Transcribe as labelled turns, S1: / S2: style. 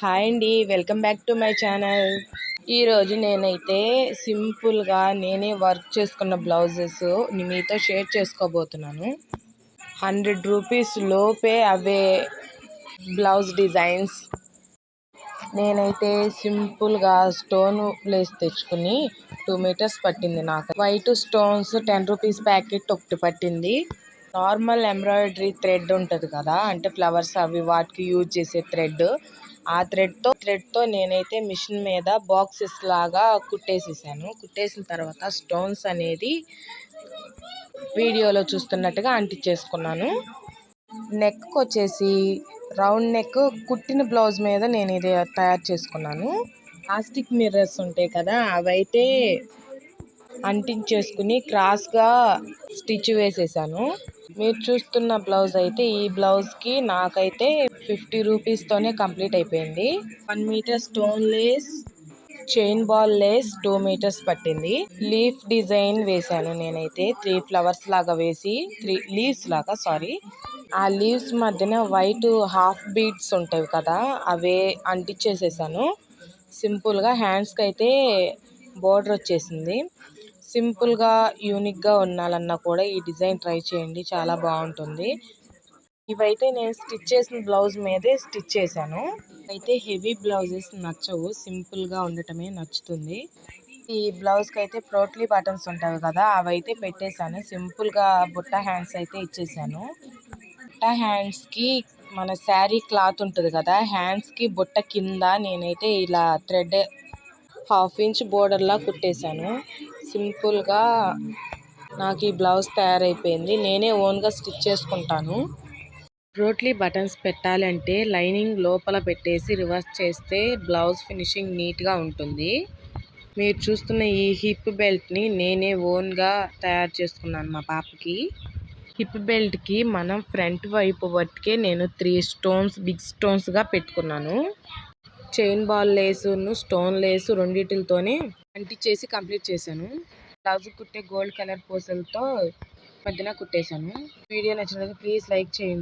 S1: Hi అండి welcome back to my channel. ఈరోజు నేనైతే సింపుల్గా నేనే వర్క్ చేసుకున్న బ్లౌజెస్ మీతో షేర్ చేసుకోబోతున్నాను. హండ్రెడ్ రూపీస్ లోపే అవే బ్లౌజ్ డిజైన్స్. నేనైతే సింపుల్గా స్టోన్ ప్లేస్ తెచ్చుకుని టూ మీటర్స్ పట్టింది నాకు. White stones ten rupees packet ఒకటి పట్టింది. నార్మల్ ఎంబ్రాయిడరీ థ్రెడ్ ఉంటుంది కదా అంటే ఫ్లవర్స్ అవి వాటికి యూజ్ చేసే థ్రెడ్. ఆ థ్రెడ్తో థ్రెడ్తో నేనైతే మిషన్ మీద బాక్సెస్ లాగా కుట్టేసేసాను. కుట్టేసిన తర్వాత స్టోన్స్ అనేది వీడియోలో చూస్తున్నట్టుగా అంటించేసుకున్నాను. నెక్ వచ్చేసి రౌండ్ నెక్ కుట్టిన బ్లౌజ్ మీద నేను ఇది తయారు చేసుకున్నాను. ప్లాస్టిక్ మిర్రర్స్ ఉంటాయి కదా అవైతే అంటించేసుకుని క్రాస్గా స్టిచ్ వేసేసాను. మీరు చూస్తున్న బ్లౌజ్ అయితే ఈ బ్లౌజ్కి నాకైతే ఫిఫ్టీ రూపీస్తోనే కంప్లీట్ అయిపోయింది. One meter stone lace chain ball lace two meters పట్టింది. లీఫ్ డిజైన్ వేసాను నేనైతే. త్రీ ఫ్లవర్స్ లాగా వేసి త్రీ లీవ్స్ లాగా సారీ. ఆ లీవ్స్ మధ్యన వైట్ హాఫ్ బీడ్స్ ఉంటాయి కదా అవే అంటించేసేసాను. సింపుల్గా హ్యాండ్స్కి అయితే బోర్డర్ వచ్చేసింది. సింపుల్గా యూనిక్గా ఉండాలన్నా కూడా ఈ డిజైన్ ట్రై చేయండి. చాలా బాగుంటుంది. ఇవైతే నేను స్టిచ్ చేసిన బ్లౌజ్ మీదే స్టిచ్ చేశాను. అయితే హెవీ బ్లౌజెస్ నచ్చవు. సింపుల్గా ఉండటమే నచ్చుతుంది. ఈ బ్లౌజ్కి అయితే ప్రోట్లీ బటన్స్ ఉంటాయి కదా అవైతే పెట్టేశాను. సింపుల్గా బుట్ట హ్యాండ్స్ అయితే ఇచ్చేసాను బుట్ట హ్యాండ్స్కి మన శారీ క్లాత్ ఉంటుంది కదా హ్యాండ్స్కి బుట్ట కింద నేనైతే ఇలా థ్రెడ్ హాఫ్ ఇంచ్ బోర్డర్లా కుట్టేశాను. సింపుల్గా నాకు ఈ బ్లౌజ్ తయారైపోయింది. నేనే ఓన్గా స్టిచ్ చేసుకుంటాను. రోట్లీ బటన్స్ పెట్టాలంటే లైనింగ్ లోపల పెట్టేసి రివర్స్ చేస్తే బ్లౌజ్ ఫినిషింగ్ నీట్గా ఉంటుంది. మీరు చూస్తున్న ఈ హిప్ బెల్ట్ని నేనే ఓన్గా తయారు చేసుకున్నాను మా పాపకి. హిప్ బెల్ట్కి మనం ఫ్రంట్ వైపు వట్టుకే నేను త్రీ స్టోన్స్ బిగ్ స్టోన్స్గా పెట్టుకున్నాను. చైన్ బాల్ లేసును స్టోన్ లేసు రెండింటితోనే అంటించేసి కంప్లీట్ చేశాను. బ్లౌజ్ కుట్టే గోల్డ్ కలర్ పూసలతో మధ్యన కుట్టేశాను. వీడియో నచ్చినట్లయితే ప్లీజ్ లైక్ చేయండి.